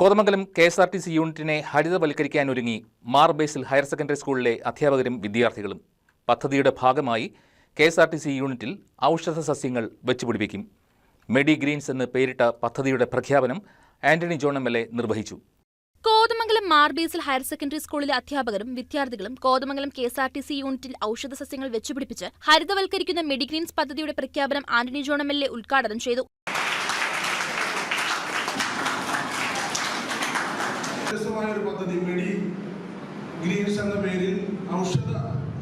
Kothamangalam K S R T C യൂണിറ്റിനെ ഹരിതവൽക്കരിക്കാനൊരുങ്ങി Mar Basil higher secondary സ്കൂളിലെ അധ്യാപകരും വിദ്യാർത്ഥികളും. പദ്ധതിയുടെ ഭാഗമായി K S R T C യൂണിറ്റിൽ ഔഷധ സസ്യങ്ങൾ വെച്ചുപിടിപ്പിക്കും. മെഡി ഗ്രീൻസ് എന്ന് പേരിട്ട പദ്ധതിയുടെ പ്രഖ്യാപനം Antony John M L A നിർവഹിച്ചു. കോതമംഗലം മാർബേസിൽ ഹയർ സെക്കൻഡറി സ്കൂളിലെ അധ്യാപകരും വിദ്യാർത്ഥികളും Kothamangalam K S R T C യൂണിറ്റിൽ ഔഷധ സസ്യങ്ങൾ വെച്ചുപിടിപ്പിച്ച് ഹരിതവൽക്കരിക്കുന്ന മെഡിഗ്രീൻസ് പദ്ധതിയുടെ പ്രഖ്യാപനം Antony John M L A ഉദ്ഘാടനം ചെയ്തു. ഒരു പദ്ധതി മെഡി ഗ്രീൻസ് എന്ന പേരിൽ ഔഷധ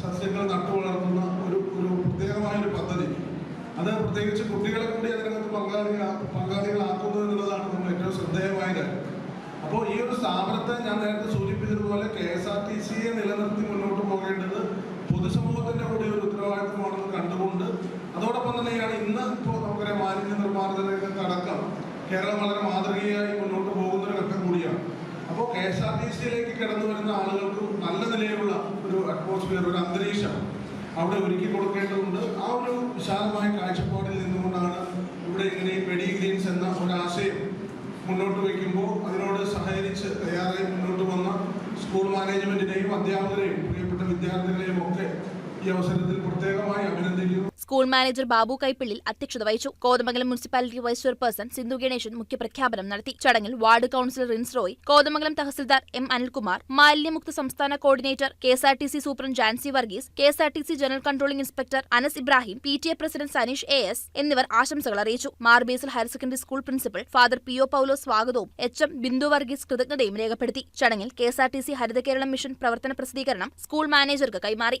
സസ്യങ്ങൾ നട്ടു വളർത്തുന്ന ഒരു ഒരു പ്രത്യേകമായ ഒരു പദ്ധതി. അത് പ്രത്യേകിച്ച് കുട്ടികളെ കൂടി അതിനകത്ത് പങ്കാളികളാ പങ്കാളികളാക്കുന്നത് എന്നുള്ളതാണ് നമ്മൾ ഏറ്റവും ശ്രദ്ധേയമായ കാര്യം. അപ്പോൾ ഈ ഒരു സ്ഥാപനത്തെ ഞാൻ നേരത്തെ സൂചിപ്പിച്ചതുപോലെ കെ എസ് ആർ ടി സിയെ നിലനിർത്തി മുന്നോട്ട് പോകേണ്ടത് പൊതുസമൂഹത്തിന്റെ കൂടി ഒരു ഉത്തരവാദിത്വമാണെന്ന് കണ്ടുകൊണ്ട് അതോടൊപ്പം തന്നെയാണ് ഇന്ന് ഇപ്പോൾ നമുക്കറിയാം മാലിന്യ നിർമ്മാർജനങ്ങൾക്ക് അടക്കം കേരളം വളരെ മാതൃകയായി മുന്നോട്ട് പോകുന്ന ഒരു ഘട്ടം കൂടിയാണ് അപ്പോൾ കെ ആർ കടന്നു വരുന്ന ആളുകൾക്ക് നല്ല നിലയിലുള്ള ഒരു അറ്റ്മോസ്ഫിയർ ഒരു അന്തരീക്ഷം അവിടെ ഒരുക്കി കൊടുക്കേണ്ടതുണ്ട്. ആ ഒരു വിശാലമായ കാഴ്ചപ്പാടിൽ നിന്നുകൊണ്ടാണ് ഇവിടെ ഇങ്ങനെ പെഡി ഗ്രീൻസ് എന്ന ഒരാശയം മുന്നോട്ട് വയ്ക്കുമ്പോൾ അതിനോട് സഹകരിച്ച് തയ്യാറായി മുന്നോട്ട് വന്ന സ്കൂൾ മാനേജ്മെന്റിനെയും അധ്യാപകരെയും പ്രിയപ്പെട്ട വിദ്യാർത്ഥികളെയും ഒക്കെ പ്രത്യേകമായി അഭിനന്ദിക്കുന്നു. സ്കൂൾ മാനേജർ ബാബു കൈപ്പിള്ളിൽ അധ്യക്ഷത വഹിച്ചു. Kothamangalam municipality vice chairperson Sindhu Ganesan മുഖ്യപ്രഖ്യാപനം നടത്തി. ചടങ്ങിൽ ward councillor Rins Roy Kothamangalam tahsildar M Anilkumar മാലിന്യമുക്ത സംസ്ഥാന coordinator K S R T C superintendent Jancy Varghese K S R T C general controlling inspector Anas Ibrahim P T A president Saneesh A S എന്നിവർ ആശംസകൾ അറിയിച്ചു. Mar Basil higher secondary school principal father P O Paulo സ്വാഗതവും H M Bindu Varghese കൃതജ്ഞതയും രേഖപ്പെടുത്തി. ചടങ്ങിൽ K S R T C Haritha Keralam mission പ്രവർത്തന പ്രസിദ്ധീകരണം school മാനേജർക്ക് കൈമാറി.